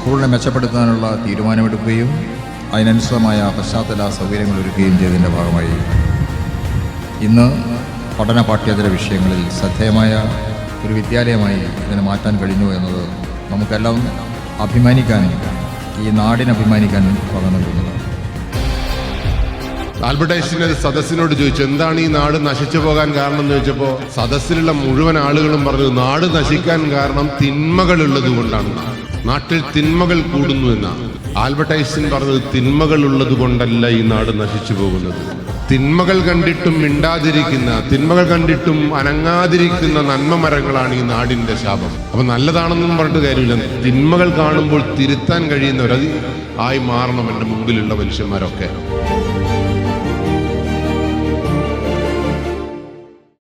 സ്കൂളിനെ മെച്ചപ്പെടുത്താനുള്ള തീരുമാനമെടുക്കുകയും അതിനനുസൃതമായ പശ്ചാത്തല സൗകര്യങ്ങൾ ഒരുക്കുകയും ചെയ്തതിന്റെ ഭാഗമായി. ഇന്ന് പഠന പാഠ്യേതര വിഷയങ്ങളിൽ ശ്രദ്ധേയമായ ഒരു വിദ്യാലയമായി ഇതിനെ മാറ്റാൻ കഴിഞ്ഞു എന്നത് നമുക്കെല്ലാം അഭിമാനിക്കാൻ ഈ നാടിനെ അഭിമാനിക്കാൻ പകർന്നു നൽകുന്നതാണ് ആൽബർട്ട് ഐൻസ്റ്റീൻ ഒരു സദസ്സിനോട് ചോദിച്ചു എന്താണ് ഈ നാട് നശിച്ചു പോകാൻ കാരണം? എന്ന് ചോദിച്ചപ്പോൾ സദസ്സിലുള്ള മുഴുവൻ ആളുകളും പറഞ്ഞു നാട് നശിക്കാൻ കാരണം തിന്മകളുള്ളത് കൊണ്ടാണ്. നാട്ടിൽ തിന്മകൾ കൂടുന്നു എന്നാണ് ആൽബർട്ട് പറഞ്ഞത് തിന്മകൾ ഉള്ളത് കൊണ്ടല്ല ഈ നാട് നശിച്ചു പോകുന്നത്. തിന്മകൾ കണ്ടിട്ടും മിണ്ടാതിരിക്കുന്ന തിന്മകൾ കണ്ടിട്ടും അനങ്ങാതിരിക്കുന്ന നന്മ മരങ്ങളാണ് ഈ നാടിന്റെ ശാപം. അപ്പൊ നല്ലതാണെന്നും പറഞ്ഞിട്ട് കാര്യമില്ല. തിന്മകൾ കാണുമ്പോൾ തിരുത്താൻ കഴിയുന്നവരത് ആയി മാറണം എന്റെ മുമ്പിലുള്ള മനുഷ്യന്മാരൊക്കെ.